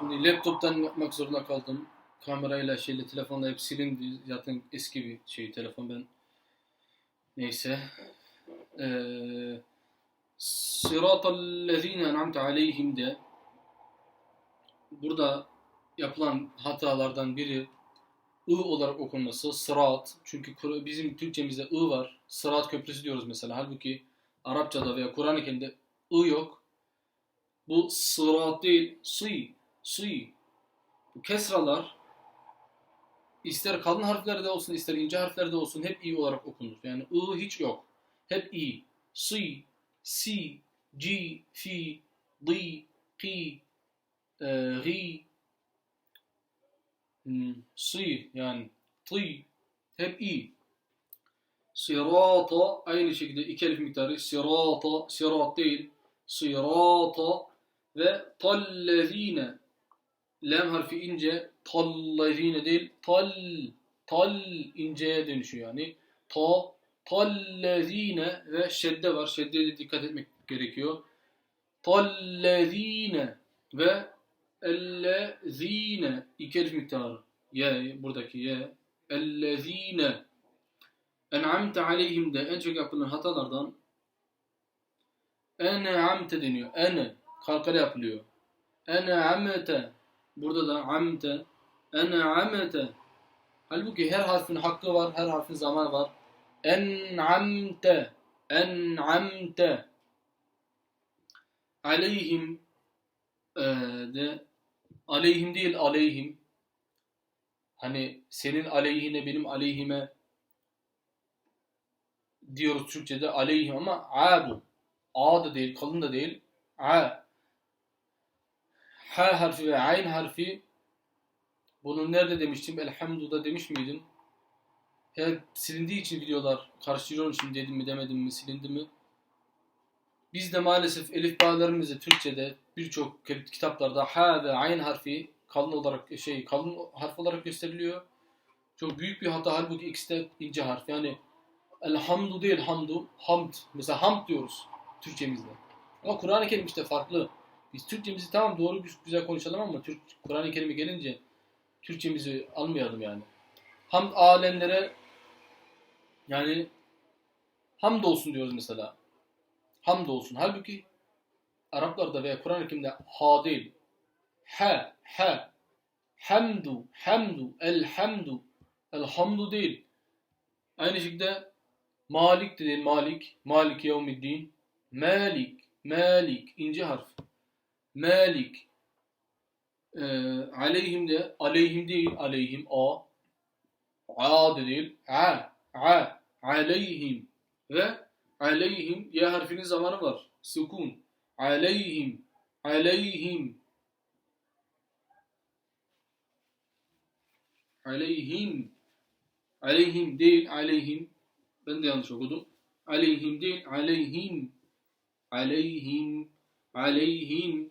Şimdi laptoptan yapmak zorunda kaldım. Kamerayla şeyle telefonla hep silindi. Zaten eski bir şey telefon ben. Neyse. Ee, Sıratallezine en'amte aleyhim de burada yapılan hatalardan biri I olarak okunması sırat. Çünkü bizim Türkçemizde I var. Sırat köprüsü diyoruz mesela. Halbuki Arapçada veya Kur'an-ı Kerim'de I yok. Bu sırat değil, si, si. Bu kesralar ister kalın harflerde olsun, ister ince harflerde olsun hep i olarak okunur. Yani ı hiç yok. Hep i. Si, si, ci, fi, di, ki, e, ri, hmm, si yani ti. Hep i. Sirata aynı şekilde iki elif miktarı. Sirata, sirat değil. Sirata ve tallezine lam harfi ince tallezine değil tal tal inceye dönüşüyor yani. Ta tallezine ve şedde var. Şeddeye de dikkat etmek gerekiyor. Tallezine ve ellezine iki elif miktarı. Ye buradaki ye ellezine. En'amte aleyhim de en çok yapılan hatalardan en'amte deniyor. Ene kalkale yapılıyor. Ene amete. Burada da amte. Ene amete. Halbuki her harfin hakkı var, her harfin zamanı var. En'amte. En'amte. Aleyhim ee, de aleyhim değil aleyhim. Hani senin aleyhine benim aleyhime diyoruz Türkçe'de aleyhim ama a bu. A da değil, kalın da değil. A. H harfi ve ayn harfi bunu nerede demiştim? Elhamdu'da demiş miydim? Hep silindiği için videolar karıştırıyorum şimdi dedim mi demedim mi silindi mi? Biz de maalesef elif bağlarımızı Türkçe'de birçok kitaplarda H ve ayn harfi kalın olarak şey kalın harf olarak gösteriliyor. Çok büyük bir hata halbuki ikisi de ince harf. Yani elhamdu değil hamdu, hamd. Mesela hamd diyoruz Türkçemizde. Ama Kur'an-ı Kerim işte farklı. Biz Türkçemizi tamam doğru güzel konuşalım ama Türk Kur'an-ı Kerim'e gelince Türkçemizi almayalım yani. Hamd alemlere yani hamd olsun diyoruz mesela. Hamd olsun. Halbuki Araplarda veya Kur'an-ı Kerim'de ha değil. Ha, ha. Hamdu, hamdu, elhamdu. Elhamdu değil. Aynı şekilde Malik de değil, Malik. Malik yevmiddin. Malik, Malik. ince harf. Malik. Ee, aleyhim de aleyhim değil aleyhim a. A de değil a. A. Aleyhim ve aleyhim ya harfinin zamanı var. Sukun. Aleyhim. Aleyhim. Aleyhim. Aleyhim değil aleyhim. Ben de yanlış okudum. Aleyhim değil aleyhim. Aleyhim. Aleyhim.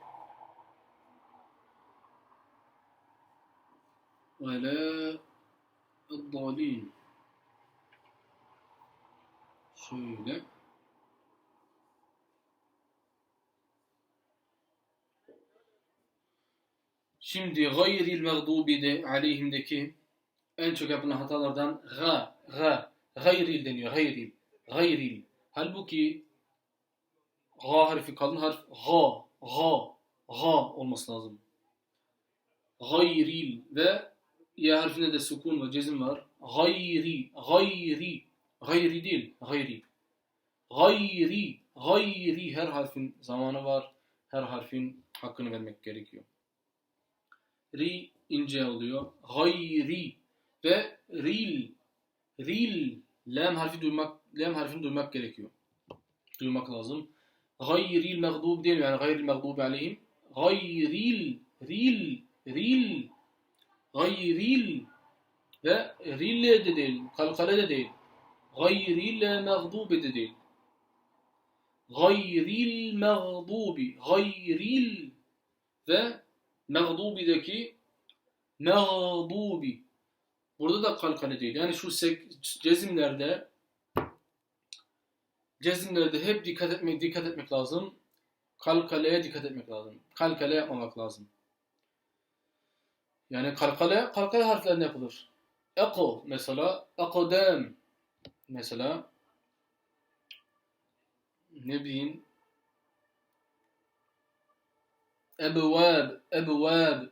ولا الضالين şöyle Şimdi gayril mağdubi de aleyhimdeki en çok yapılan hatalardan ga, ga, gayril deniyor. Gayril, gayril. Halbuki ga harfi kalın harf ga, ga, ga olması lazım. Gayril ve ya harfinde de sukun ve cezim var. Gayri, gayri, gayri değil, gayri. Gayri, gayri her harfin zamanı var. Her harfin hakkını vermek gerekiyor. Ri ince oluyor. Gayri ve ril, ril lam harfi duymak, lam harfini duymak gerekiyor. Duymak lazım. Gayril mağdub değil yani gayril mağdub aleyhim. Gayril, ril gayril gayril ve rille de değil, kalkale de değil. Gayril mağdubi de değil. Gayril mağdubi, gayril ve mağdubideki mağdubi. Burada da kalkale değil. Yani şu cezimlerde cezimlerde hep dikkat etmek dikkat etmek lazım. Kalkaleye dikkat etmek lazım. Kalkale yapmamak lazım. Yani kalkale, kalkale harflerine yapılır. Eko mesela, ekodem mesela ne bileyim ebevab, ebevab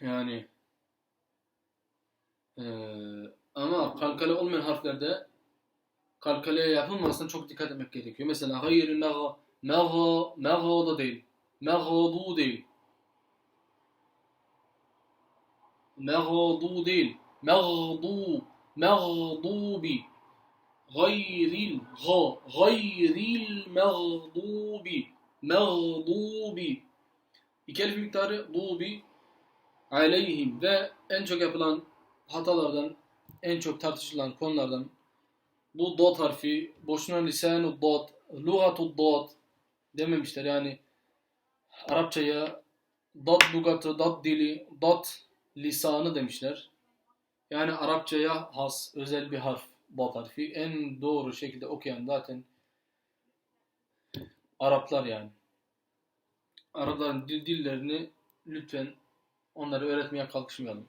yani eee, ama kalkale olmayan harflerde kalkaleye yapılmasına çok dikkat etmek gerekiyor. Mesela hayır mega, mega, mega da değil. Megadu değil. Megadu değil. Megdu, megdubi. Gayril, ga, gayril megdubi. Megdubi. İki elif miktarı dubi aleyhim ve en çok yapılan hatalardan, en çok tartışılan konulardan bu dot harfi, boşuna lisanu dot, lugatu dot dememişler yani Arapçaya dot lugatı, dot dili, dot lisanı demişler. Yani Arapçaya has, özel bir harf, dot harfi. En doğru şekilde okuyan zaten Araplar yani. Arapların dil dillerini lütfen onları öğretmeye kalkışmayalım.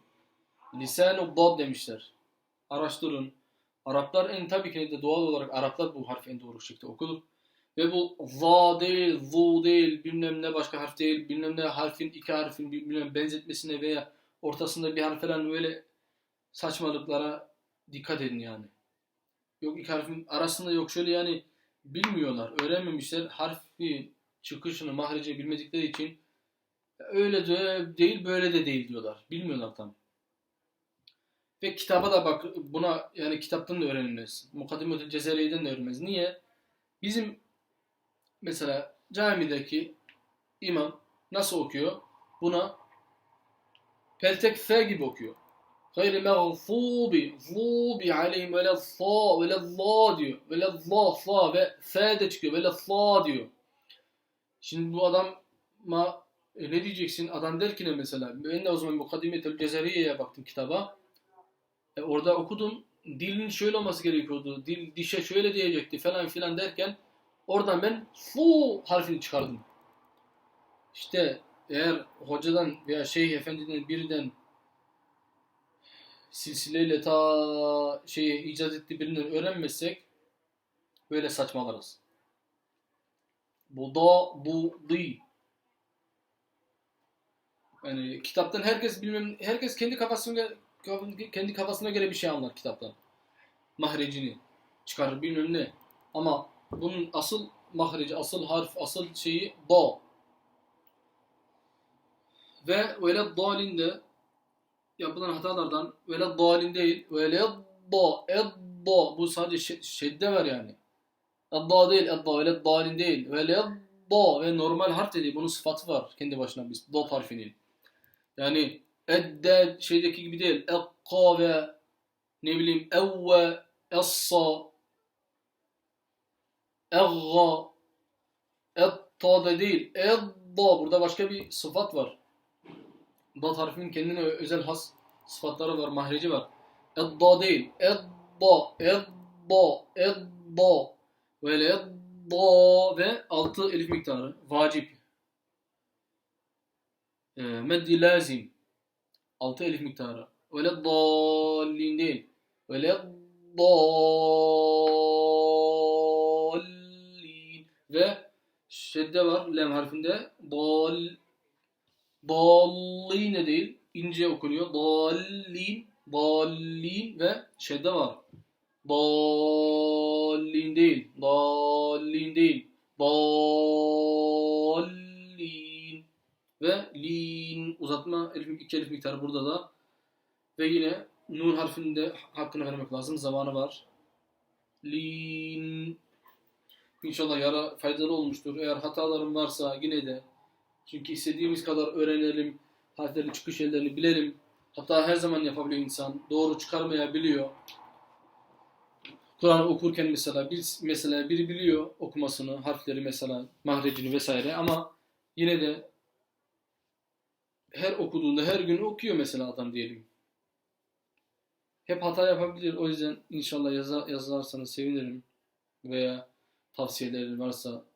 Lisan-ı demişler. Araştırın. Araplar en tabii ki de doğal olarak Araplar bu harfi en doğru şekilde okur. Ve bu za değil, zu değil, bilmem ne başka harf değil, bilmem ne harfin iki harfin bilmem benzetmesine veya ortasında bir harf falan böyle saçmalıklara dikkat edin yani. Yok iki harfin arasında yok şöyle yani bilmiyorlar, öğrenmemişler. Harfi çıkışını, mahreci bilmedikleri için öyle de değil, böyle de değil diyorlar. Bilmiyorlar tam. Ve kitaba da bak buna yani kitaptan da öğrenilmez. Mukaddimetül Cezeriye'den de öğrenilmez. Niye? Bizim mesela camideki imam nasıl okuyor? Buna peltek F gibi okuyor. Gayri mağfubi, zubi aleyhim ve sa ve la diyor. Ve la sa ve F de çıkıyor. Ve la diyor. Şimdi bu adam ma e, ne diyeceksin? Adam der ki ne mesela? Ben de o zaman Mukaddimetül Cezeriye'ye baktım kitaba. E, orada okudum. Dilin şöyle olması gerekiyordu. Dil dişe şöyle diyecekti falan filan derken oradan ben fu harfini çıkardım. İşte eğer hocadan veya şeyh efendiden birinden silsileyle ta şeye icat ettiği birinden öğrenmezsek böyle saçmalarız. Bu da bu di. Yani kitaptan herkes bilmem herkes kendi kafasına kendi kafasına göre bir şey anlar kitaptan. Mahrecini çıkarır bilmem ne. Ama bunun asıl mahreci, asıl harf, asıl şeyi da. Ve vele dalinde yapılan hatalardan vele dalin değil, vele da, edda. Bu sadece şedde var yani. Edda değil, edda, vele dalin değil. Vele da ve normal harf dedi. Bunun sıfatı var kendi başına biz. Da harfinin. Yani edde şeydeki gibi değil. Ekka ve ne bileyim evve, essa, egga, etta da değil. Edda. Burada başka bir sıfat var. Dat harfinin kendine özel has sıfatları var, mahreci var. Edda değil. Edda, edda, edda. Böyle edda ve altı elif miktarı. Vacip. E, meddi lazim. Altı elif miktarı. Öyle dallin değil. Öyle dallin. Ve şedde var lem harfinde. Dal dallin de değil. ince okunuyor. Dallin dallin ve şedde var. Dallin değil. Dallin değil. Dallin ve lin uzatma elif, iki elif miktarı burada da ve yine nun harfinde hakkını vermek lazım. Zamanı var. Lin İnşallah yara faydalı olmuştur. Eğer hatalarım varsa yine de Çünkü istediğimiz kadar öğrenelim, harflerin çıkış yerlerini bilelim. Hatta her zaman yapabiliyor insan. Doğru çıkarmayabiliyor. Kur'an okurken mesela bir mesela biri biliyor okumasını, harfleri mesela mahrecini vesaire ama yine de her okuduğunda her gün okuyor mesela adam diyelim. Hep hata yapabilir. O yüzden inşallah yaza, yazarsanız sevinirim. Veya tavsiyeleri varsa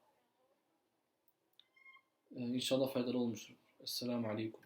inşallah faydalı olmuştur. Esselamu Aleyküm.